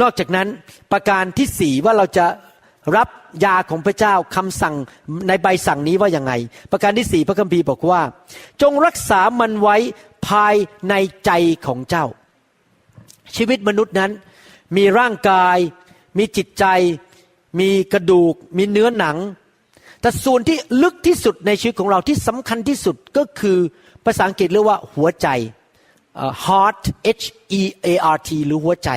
นอกจากนั้นประการที่สี่ว่าเราจะรับยาของพระเจ้าคำสั่งในใบสั่งนี้ว่าอย่างไง ประการที่สี่พระคัมภีร์บอกว่า จงรักษามันไว้ภายในใจของเจ้า ชีวิตมนุษย์นั้น มีร่างกาย มีจิตใจ มีกระดูก มีเนื้อหนัง แต่ส่วนที่ลึกที่สุดในชีวิตของเราที่สำคัญที่สุดก็คือภาษาอังกฤษเรียกว่าหัวใจ heart H E A R T หรือหัวใจ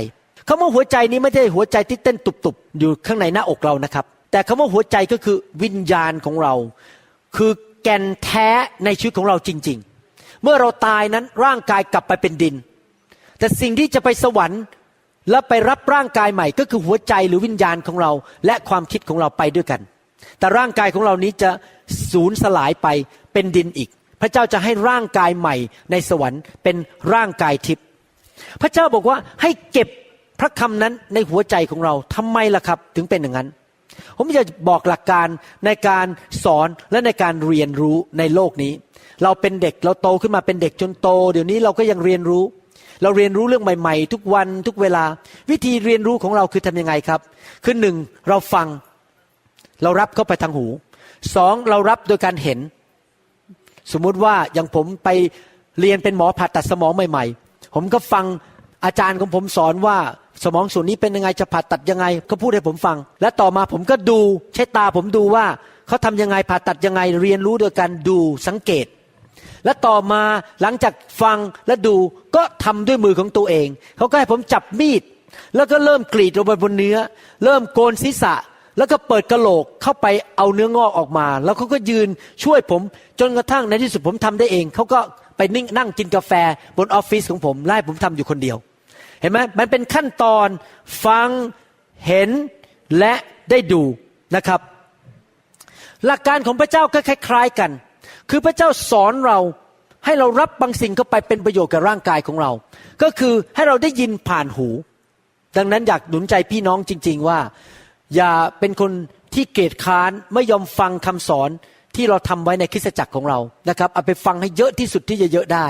คำว่าหัวใจนี้ไม่ใช่หัวใจที่เต้นตุบๆอยู่ข้างในหน้าอกเรานะครับ แต่คำว่าหัวใจก็คือวิญญาณของเรา คือแก่นแท้ในชีวิตของเราจริง ๆ เมื่อเราตายนั้นร่างกายกลับไปเป็นดิน แต่สิ่งที่จะไปสวรรค์และไปรับร่างกายใหม่ ก็คือหัวใจหรือวิญญาณของเรา และความคิดของเราไปด้วยกัน แต่ร่างกายของเรานี้จะสูญสลายไปเป็นดินอีก พระเจ้าจะให้ร่างกายใหม่ในสวรรค์เป็นร่างกายทิพย์พระเจ้าบอกว่าให้เก็บ พระคำนั้นในหัวใจของเราทำไมล่ะครับ ถึงเป็นอย่างนั้น ผมจะบอกหลักการในการสอนและในการเรียนรู้ในโลกนี้ เราเป็นเด็กเราโตขึ้นมาเป็นเด็กจนโต เดี๋ยวนี้เราก็ยังเรียนรู้ เราเรียนรู้เรื่องใหม่ๆ ทุกวันทุกเวลา วิธีเรียนรู้ของเราคือทำยังไงครับ คือหนึ่งเราฟัง เรารับเข้าไปทางหูสองเรารับโดยการเห็น สมมุติว่าอย่างผมไปเรียนเป็นหมอผ่าตัดสมองใหม่ ๆ ผมก็ฟังอาจารย์ของผมสอนว่า สมองส่วนนี้เป็นยังไงจะผ่าตัดยังไงเขาพูดให้ผมฟัง และต่อมาผมก็ดูใช้ตาผมดูว่าเขาทำยังไงผ่าตัดยังไงเรียนรู้โดยการดูสังเกต และต่อมาหลังจากฟังและดูก็ทำด้วยมือของตัวเองเขาก็ให้ผมจับมีดแล้วก็เริ่มกรีดลงไปบนเนื้อ เริ่มโกนศีรษะ แล้วก็เปิดกระโหลกเข้าไปเอาเนื้องอกออกมา แล้วเขาก็ยืนช่วยผมจนกระทั่งในที่สุดผมทำได้เองเขาก็ไปนิ่งนั่งกินกาแฟบนออฟฟิศของผมไล่ผมทำอยู่คนเดียว เห็นไหมมันเป็นขั้นตอนฟังเห็นและได้ดูนะครับ หลักการของพระเจ้าก็คล้าย ๆกัน คือพระเจ้าสอนเราให้เรารับบางสิ่งเข้าไปเป็นประโยชน์กับร่างกายของเรา ก็คือให้เราได้ยินผ่านหู ดังนั้นอยากหนุนใจพี่น้องจริง ๆว่า อย่าเป็นคนที่เกียจค้านไม่ยอมฟังคำสอนที่เราทำไว้ในคริสตจักรของเรานะครับเอาไปฟังให้เยอะที่สุดที่จะเยอะได้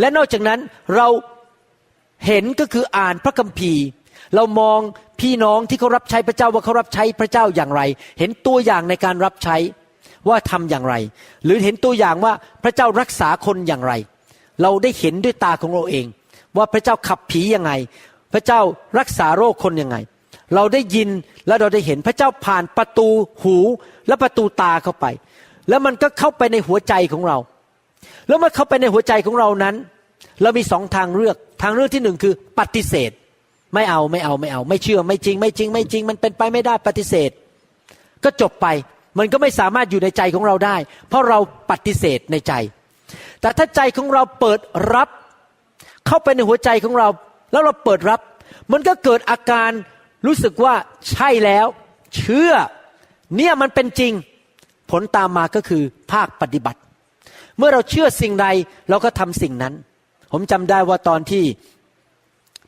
และนอกจากนั้นเรา เห็นก็คืออ่านพระคัมภีร์ เรามองพี่น้องที่เขารับใช้พระเจ้าว่าเขารับใช้พระเจ้าอย่างไร เห็นตัวอย่างในการรับใช้ว่าทำอย่างไร หรือเห็นตัวอย่างว่าพระเจ้ารักษาคนอย่างไร เราได้เห็นด้วยตาของเราเอง ว่าพระเจ้าขับผียังไง พระเจ้ารักษาโรคคนยังไง เราได้ยินและเราได้เห็นพระเจ้าผ่านประตูหูและประตูตาเข้าไป แล้วมันก็เข้าไปในหัวใจของเรา แล้วเมื่อเข้าไปในหัวใจของเรานั้น เรามีสองทางเลือก ทางเลือกที่หนึ่งคือปฏิเสธ ไม่เอาไม่เอาไม่เอา ไม่เชื่อไม่จริง ไม่จริง ไม่จริง มันเป็นไปไม่ได้ปฏิเสธ ก็จบไปมันก็ไม่สามารถอยู่ในใจของเราได้ เพราะเราปฏิเสธในใจ แต่ถ้าใจของเราเปิดรับ เข้าไปในหัวใจของเรา แล้วเราเปิดรับ มันก็เกิดอาการรู้สึกว่าใช่แล้ว เชื่อ เนี่ยมันเป็นจริง ผลตามมาก็คือภาคปฏิบัติ เมื่อเราเชื่อสิ่งใดเราก็ทำสิ่งนั้น ผมจำได้ว่าตอนที่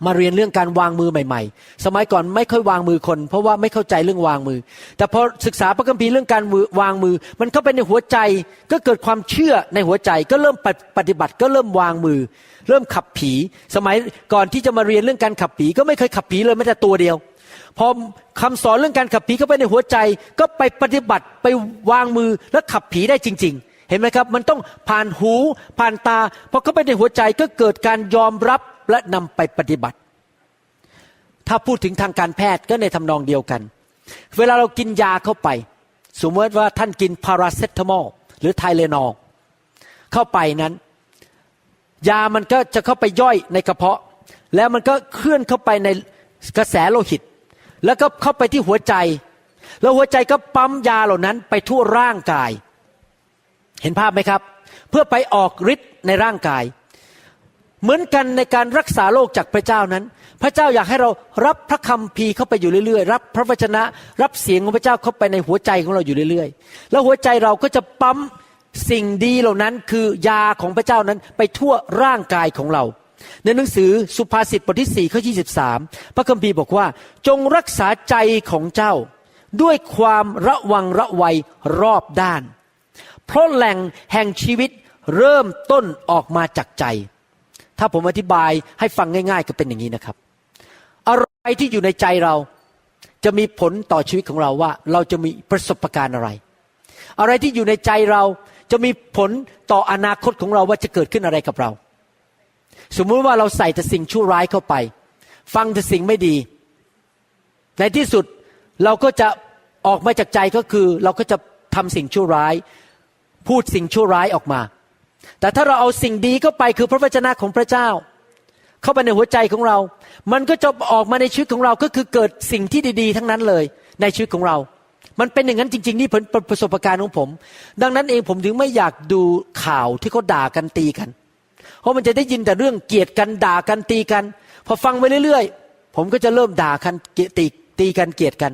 มาเรียนเรื่องการวางมือใหม่ ๆ สมัยก่อนไม่ค่อยวางมือคน เพราะว่าไม่เข้าใจเรื่องวางมือ แต่พอศึกษาพระคัมภีร์เรื่องการวางมือ มันเข้าไปในหัวใจ ก็เกิดความเชื่อในหัวใจ ก็เริ่มปฏิบัติก็เริ่มวางมือ เริ่มขับผี สมัยก่อนที่จะมาเรียนเรื่องการขับผี ก็ไม่เคยขับผีเลยแม้แต่ตัวเดียว พอคำสอนเรื่องการขับผีเข้าไปในหัวใจ ก็ไปปฏิบัติไปวางมือแล้วขับผีได้จริง ๆ เห็นไหมครับ มันต้องผ่านหูผ่านตาพอเข้าไปในหัวใจก็เกิดการยอมรับและนำไปปฏิบัติ ถ้าพูดถึงทางการแพทย์ก็ในทำนองเดียวกัน เวลาเรากินยาเข้าไป สมมติว่าท่านกินพาราเซตามอลหรือไทเลนอลเข้าไปนั้น ยามันก็จะเข้าไปย่อยในกระเพาะ แล้วมันก็เคลื่อนเข้าไปในกระแสโลหิต แล้วก็เข้าไปที่หัวใจ แล้วหัวใจก็ปั๊มยาเหล่านั้นไปทั่วร่างกาย เห็นภาพไหมครับ เพื่อไปออกฤทธิ์ในร่างกาย เหมือนกันในการรักษาโรคจากพระเจ้านั้น พระเจ้าอยากให้เรารับพระคำพีเข้าไปอยู่เรื่อยๆ รับพระวจนะ รับเสียงของพระเจ้าเข้าไปในหัวใจของเราอยู่เรื่อยๆ แล้วหัวใจเราก็จะปั๊มสิ่งดีเหล่านั้นคือยาของพระเจ้านั้นไปทั่วร่างกายของเรา ในหนังสือสุภาษิตบทที่4ข้อ23 พระคัมภีร์บอกว่า จงรักษาใจของเจ้า ด้วยความระวังระวัยรอบด้าน เพราะแหล่งแห่งชีวิตเริ่มต้นออกมาจากใจ ถ้าผมอธิบายให้ฟังง่าย ๆ ก็เป็นอย่างนี้นะครับ อะไรที่อยู่ในใจเราจะมีผลต่อชีวิตของเราว่า เราจะมีประสบการณ์อะไร อะไรที่อยู่ในใจเราจะมีผลต่ออนาคตของเราว่าจะเกิดขึ้นอะไรกับเรา สมมุติว่าเราใส่แต่สิ่งชั่วร้ายเข้าไป ฟังแต่สิ่งไม่ดี ในที่สุดเราก็จะออกมาจากใจก็คือ เราก็จะทำสิ่งชั่วร้าย พูดสิ่งชั่วร้ายออกมา แต่ถ้าเราเอาสิ่งดีเข้าไปคือพระวจนะของพระเจ้า เข้าไปในหัวใจของเรา มันก็จะออกมาในชีวิตของเราก็คือเกิดสิ่งที่ดี ๆ ทั้งนั้นเลย ในชีวิตของเรา มันเป็นอย่างนั้นจริง ๆ นี่เป็นประสบการณ์ของผม ดังนั้นเองผมถึงไม่อยากดูข่าวที่เขาด่ากันตีกัน เพราะมันจะได้ยินแต่เรื่องเกลียดกันด่ากันตีกัน พอฟังไปเรื่อยๆ ผมก็จะเริ่มด่ากันเกลียดตีตีกันเกลียดกัน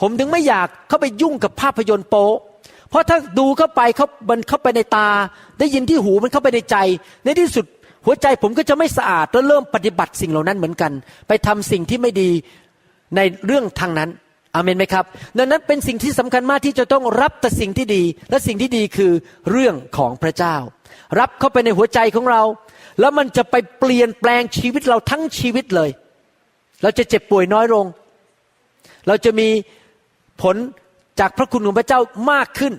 ผมถึงไม่อยากเข้าไปยุ่งกับภาพยนตร์โป๊ เพราะถ้าดูเข้าไปเขามันเข้าไปในตา ได้ยินที่หูมันเข้าไปในใจ ในที่สุดหัวใจผมก็จะไม่สะอาดแล้วเริ่มปฏิบัติสิ่งเหล่านั้นเหมือนกัน ไปทำสิ่งที่ไม่ดีในเรื่องทางนั้นอเมนไหมครับ ดังนั้นเป็นสิ่งที่สำคัญมากที่จะต้องรับแต่สิ่งที่ดี และสิ่งที่ดีคือเรื่องของพระเจ้า รับเข้าไปในหัวใจของเรา แล้วมันจะไปเปลี่ยนแปลงชีวิตเราทั้งชีวิตเลย เราจะเจ็บป่วยน้อยลง เราจะมีผล จากพระคุณของพระเจ้ามากขึ้น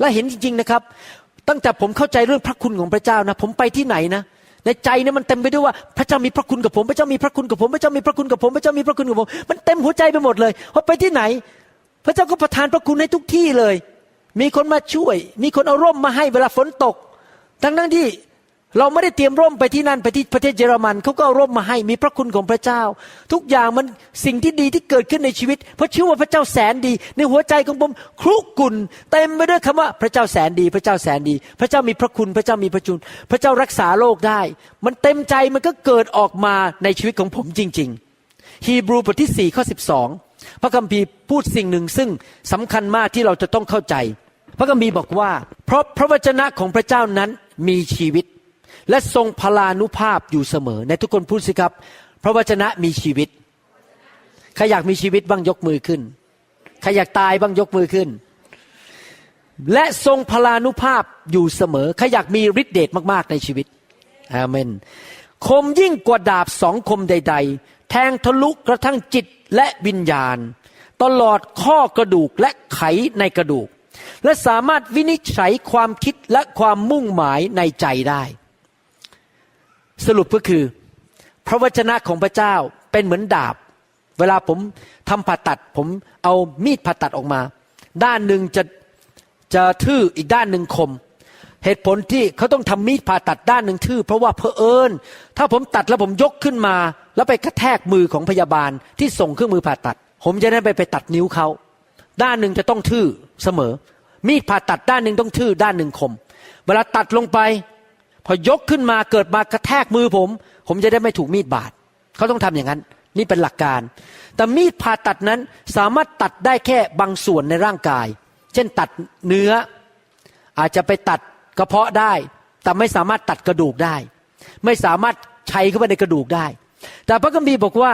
และเห็นจริงๆนะครับ ตั้งแต่ผมเข้าใจเรื่องพระคุณของพระเจ้านะ ผมไปที่ไหนนะ ในใจเนี่ยมันเต็มไปด้วยว่าพระเจ้ามีพระคุณกับผมพระเจ้ามีพระคุณกับผมพระเจ้ามีพระคุณกับผมพระเจ้ามีพระคุณกับผมมันเต็มหัวใจไปหมดเลยพอไปที่ไหน พระเจ้าก็ประทานพระคุณให้ทุกที่เลย มีคนมาช่วย มีคนเอาร่มมาให้เวลาฝนตก ทั้งทั้งที่ เราไม่ได้เตรียมร่มไปที่นั่นไปที่ประเทศเยอรมันเขาก็เอาร่มมาให้มีพระคุณของพระเจ้า ทุกอย่างมันสิ่งที่ดีที่เกิดขึ้นในชีวิต เพราะเชื่อว่าพระเจ้าแสนดี ในหัวใจของผมครุกุ่นเต็มไปด้วยคำว่าพระเจ้าแสนดี พระเจ้าแสนดี พระเจ้ามีพระคุณพระเจ้ามีพระจุน พระเจ้ารักษาโลกได้ มันเต็มใจมันก็เกิดออกมาในชีวิตของผมจริง ๆ ฮีบรูบทที่สี่ข้อสิบสองพระคัมภีร์พูดสิ่งหนึ่งซึ่งสำคัญมากที่เราจะต้องเข้าใจ พระคัมภีร์บอกว่า เพราะพระวจนะของพระเจ้านั้นมีชีวิต และทรงพลานุภาพอยู่เสมอ ในทุกคนพูดสิครับ พระวจนะมีชีวิตใครอยากมีชีวิตบ้างยกมือขึ้นใครอยากตายบ้างยกมือขึ้น และทรงพลานุภาพอยู่เสมอใครอยากมีฤทธิเดชมากๆในชีวิตอาเมนคมยิ่งกว่าดาบสองคมใด ๆ แทงทะลุกระทั่งจิตและวิญญาณ ตลอดข้อกระดูกและไขในกระดูก และสามารถวินิจฉัยความคิดและความมุ่งหมายในใจได้ สรุปก็คือ พระวจนะของพระเจ้าเป็นเหมือนดาบ เวลาผมทำผ่าตัด ผมเอามีดผ่าตัดออกมา ด้านหนึ่งจะจะทื่ออีกด้านหนึ่งคม เหตุผลที่เขาต้องทำมีดผ่าตัดด้านหนึ่งทื่อ เพราะว่าเพอเอิญถ้าผมตัดแล้วผมยกขึ้นมา แล้วไปกระแทกมือของพยาบาลที่ส่งเครื่องมือผ่าตัด ผมจะได้ไปไปตัดนิ้วเขาด้านหนึ่งจะต้องทื่อเสมอ มีดผ่าตัดด้านหนึ่งต้องทื่อด้านหนึ่งคม เวลาตัดลงไป พอยกขึ้นมาเกิดมากระแทกมือผม ผมจะได้ไม่ถูกมีดบาดเขาต้องทำอย่างนั้น นี่เป็นหลักการ แต่มีดผ่าตัดนั้นสามารถตัดได้แค่บางส่วนในร่างกาย เช่นตัดเนื้อ อาจจะไปตัดกระเพาะได้ แต่ไม่สามารถตัดกระดูกได้ ไม่สามารถใช้เข้าไปในกระดูกได้ แต่พระคัมภีร์บอกว่า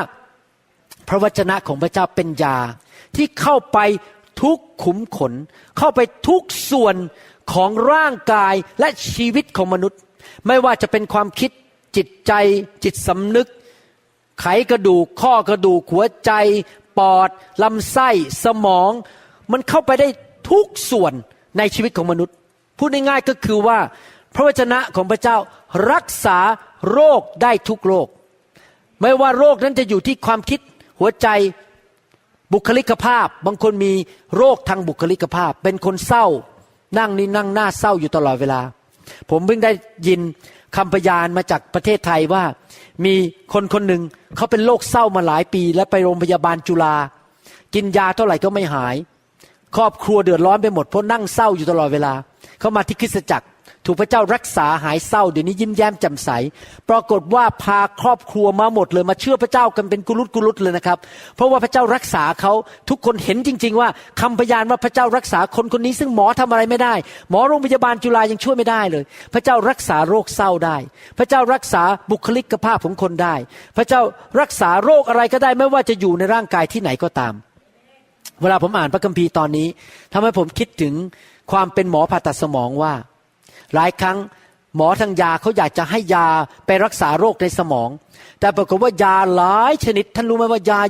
พระวจนะของพระเจ้าเป็นยาที่เข้าไปทุกขุมขน เข้าไปทุกส่วนของร่างกายและชีวิตของมนุษย์ ไม่ว่าจะเป็นความคิดจิตใจจิตสำนึก ไขกระดูกข้อกระดูกหัวใจ ปอดลำไส้สมอง มันเข้าไปได้ทุกส่วนในชีวิตของมนุษย์ พูดง่ายๆก็คือว่า พระวจนะของพระเจ้ารักษาโรคได้ทุกโรค ไม่ว่าโรคนั้นจะอยู่ที่ความคิดหัวใจบุคลิกภาพ บางคนมีโรคทางบุคลิกภาพ เป็นคนเศร้า นั่งนี่นั่งหน้าเศร้าอยู่ตลอดเวลา ผมเพิ่งได้ยินคำพยานมาจากประเทศไทยว่า มีคนคนหนึ่งเขาเป็นโรคเศร้ามาหลายปี และไปโรงพยาบาลจุฬากินยาเท่าไหร่ก็ไม่หาย ครอบครัวเดือดร้อนไปหมดเพราะนั่งเศร้าอยู่ตลอดเวลาเขามาที่คริสตจักร ถูกพระเจ้ารักษาหายเศร้าเดี๋ยวนี้ยิ้มแย้มแจ่มใส ปรากฏว่าพาครอบครัวมาหมดเลยมาเชื่อพระเจ้ากันเป็นกุลุตกุลุตเลยนะครับ เพราะว่าพระเจ้ารักษาเขาทุกคนเห็นจริง ๆ ว่าคำพยานว่าพระเจ้ารักษาคนคนนี้ซึ่งหมอทำอะไรไม่ได้ หมอโรงพยาบาลจุฬายังช่วยไม่ได้เลย พระเจ้ารักษาโรคเศร้าได้ พระเจ้ารักษาบุคลิกภาพของคนได้ พระเจ้ารักษาโรคอะไรก็ได้ไม่ว่าจะอยู่ในร่างกายที่ไหนก็ตาม เวลาผมอ่านพระคัมภีร์ตอนนี้ทำให้ผมคิดถึงความเป็นหมอผ่าตัดสมองว่า หลายครั้งหมอทางยาเขาอยากจะให้ยาไปรักษาโรคในสมอง แต่ปรากฏว่ายาหลายชนิดท่านรู้ไหมว่ายา